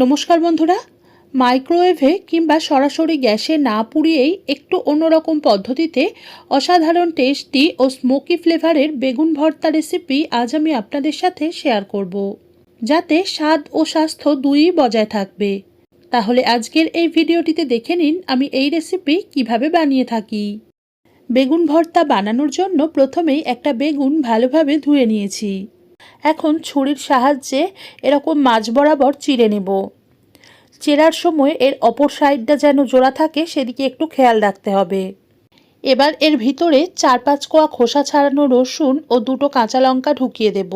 নমস্কার বন্ধুরা, মাইক্রোওয়েভে কিংবা সরাসরি গ্যাসে না পুড়িয়েই একটু অন্যরকম পদ্ধতিতে অসাধারণ টেস্টি ও স্মোকি ফ্লেভারের বেগুন ভর্তা রেসিপি আজ আমি আপনাদের সাথে শেয়ার করব। যাতে স্বাদ ও স্বাস্থ্য দুইই বজায় থাকবে। তাহলে আজকের এই ভিডিওটিতে দেখে নিন আমি এই রেসিপি কীভাবে বানিয়ে থাকি। বেগুন ভর্তা বানানোর জন্য প্রথমেই একটা বেগুন ভালোভাবে ধুয়ে নিয়েছি। এখন ছুরির সাহায্যে এরকম মাছ বরাবর চিড়ে নেব। চেরার সময় এর অপর সাইডটা যেন জোড়া থাকে, সেদিকে একটু খেয়াল রাখতে হবে। এবার এর ভিতরে চার পাঁচ কোয়া খোসা ছাড়ানো রসুন ও দুটো কাঁচা লঙ্কা ঢুকিয়ে দেব।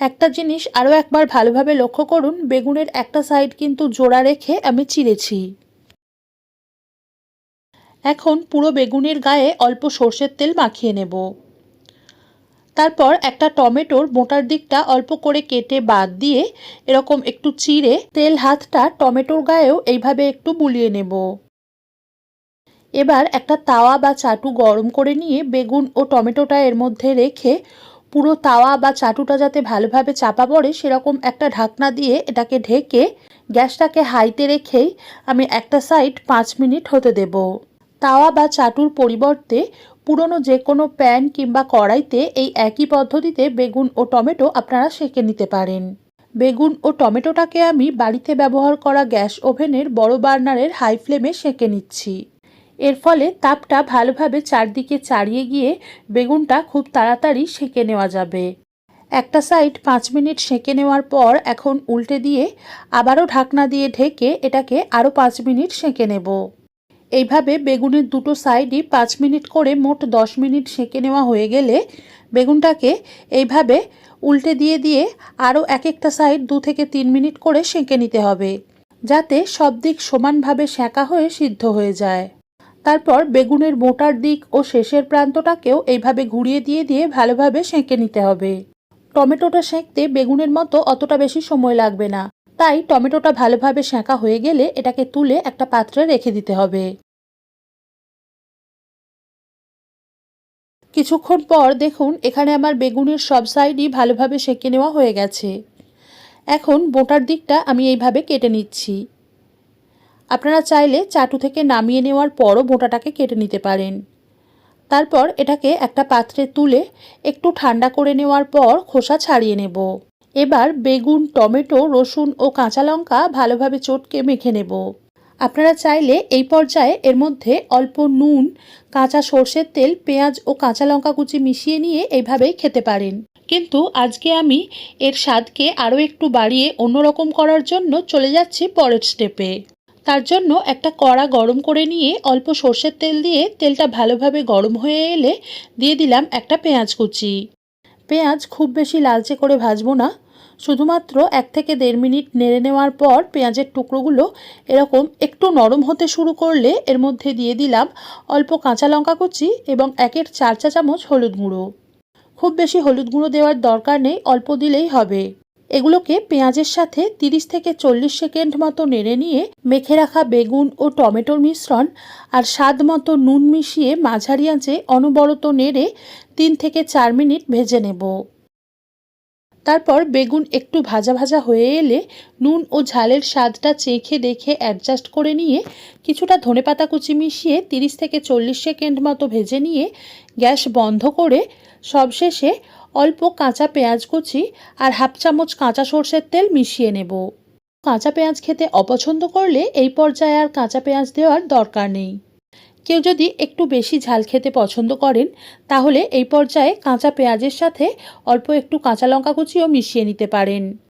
একটা জিনিস আরও একবার ভালোভাবে লক্ষ্য করুন, বেগুনের একটা সাইড কিন্তু জোড়া রেখে আমি চিড়েছি। এখন পুরো বেগুনের গায়ে অল্প সর্ষের তেল মাখিয়ে নেব। তারপর একটা টমেটোর মোটার দিকটা অল্প করে কেটে বাদ দিয়ে এরকম একটু চিড়ে তেল হাতটা টমেটোর গায়েও এইভাবে একটু বুলিয়ে নেব। এবার একটা তাওয়া বা চাটু গরম করে নিয়ে বেগুন ও টমেটোটা এর মধ্যে রেখে পুরো তাওয়া বা চাটুটা যাতে ভালোভাবে চাপা পড়ে সেরকম একটা ঢাকনা দিয়ে এটাকে ঢেকে গ্যাসটাকে হাইতে রেখেই আমি একটা সাইড পাঁচ মিনিট হতে দেব। তাওয়া বা চাটুর পরিবর্তে পুরনো যে কোনো প্যান কিংবা কড়াইতে এই একই পদ্ধতিতে বেগুন ও টমেটো আপনারা সেঁকে নিতে পারেন। বেগুন ও টমেটোটাকে আমি বাড়িতে ব্যবহার করা গ্যাস ওভেনের বড় বার্নারের হাই ফ্লেমে সেঁকে নিচ্ছি। এর ফলে তাপটা ভালোভাবে চারদিকে চাড়িয়ে গিয়ে বেগুনটা খুব তাড়াতাড়ি সেঁকে নেওয়া যাবে। একটা সাইড পাঁচ মিনিট সেঁকে নেওয়ার পর এখন উল্টে দিয়ে আবারও ঢাকনা দিয়ে ঢেকে এটাকে আরও পাঁচ মিনিট সেঁকে নেব। এইভাবে বেগুনের দুটো সাইডই পাঁচ মিনিট করে মোট দশ মিনিট সেঁকে নেওয়া হয়ে গেলে বেগুনটাকে এইভাবে উল্টে দিয়ে দিয়ে আরও এক একটা সাইড দু থেকে তিন মিনিট করে সেঁকে নিতে হবে, যাতে সব দিক সমানভাবে সেঁকা হয়ে সিদ্ধ হয়ে যায়। তারপর বেগুনের মোটার দিক ও শেষের প্রান্তটাকেও এইভাবে ঘুরিয়ে দিয়ে দিয়ে ভালোভাবে সেঁকে নিতে হবে। টমেটোটা সেঁকতে বেগুনের মতো অতটা বেশি সময় লাগবে না। তাই টমেটোটা ভালোভাবে সেঁকা হয়ে গেলে এটাকে তুলে একটা পাত্রে রেখে দিতে হবে। কিছুক্ষণ পর দেখুন, এখানে আমার বেগুনের সব সাইডই ভালোভাবে সেঁকে নেওয়া হয়ে গেছে। এখন বোটার দিকটা আমি এইভাবে কেটে নিচ্ছি। আপনারা চাইলে চাটু থেকে নামিয়ে নেওয়ার পরও বোটাটাকে কেটে নিতে পারেন। তারপর এটাকে একটা পাত্রে তুলে একটু ঠান্ডা করে নেওয়ার পর খোসা ছাড়িয়ে নেব। এবার বেগুন, টমেটো, রসুন ও কাঁচা লঙ্কা ভালোভাবে চটকে মেখে নেব। আপনারা চাইলে এই পর্যায়ে এর মধ্যে অল্প নুন, কাঁচা সর্ষের তেল, পেঁয়াজ ও কাঁচা লঙ্কা কুচি মিশিয়ে নিয়ে এইভাবেই খেতে পারেন। কিন্তু আজকে আমি এর স্বাদকে আরও একটু বাড়িয়ে অন্যরকম করার জন্য চলে যাচ্ছি পরের স্টেপে। তার জন্য একটা কড়া গরম করে নিয়ে অল্প সর্ষের তেল দিয়ে তেলটা ভালোভাবে গরম হয়ে এলে দিয়ে দিলাম একটা পেঁয়াজ কুচি। পেঁয়াজ খুব বেশি লালচে করে ভাজবো না। শুধুমাত্র এক থেকে দেড় মিনিট নেড়ে নেওয়ার পর পেঁয়াজের টুকরোগুলো এরকম একটু নরম হতে শুরু করলে এর মধ্যে দিয়ে দিলাম অল্প কাঁচা লঙ্কা কুচি এবং একের চার চা চামচ হলুদ গুঁড়ো। খুব বেশি হলুদ গুঁড়ো দেওয়ার দরকার নেই, অল্প দিলেই হবে। এগুলোকে পেঁয়াজের সাথে তিরিশ থেকে চল্লিশ সেকেন্ড মতো নেড়ে নিয়ে মেখে রাখা বেগুন ও টমেটোর মিশ্রণ আর স্বাদ মতো নুন মিশিয়ে মাঝারি আঁচে অনবরত নেড়ে তিন থেকে চার মিনিট ভেজে নেব। তারপর বেগুন একটু ভাজা ভাজা হয়ে এলে নুন ও ঝালের স্বাদটা চেখে দেখে অ্যাডজাস্ট করে নিয়ে কিছুটা ধনেপাতা কুচি মিশিয়ে তিরিশ থেকে চল্লিশ সেকেন্ড মতো ভেজে নিয়ে গ্যাস বন্ধ করে সবশেষে অল্প কাঁচা পেঁয়াজ কুচি আর হাফ চামচ কাঁচা সর্ষের তেল মিশিয়ে নেব। কাঁচা পেঁয়াজ খেতে অপছন্দ করলে এই পর্যায়ে আর কাঁচা পেঁয়াজ দেওয়ার দরকার নেই। কেউ যদি একটু বেশি ঝাল খেতে পছন্দ করেন, তাহলে এই পর্যায়ে কাঁচা পেঁয়াজের সাথে অল্প একটু কাঁচা লঙ্কা কুচিও মিশিয়ে নিতে পারেন।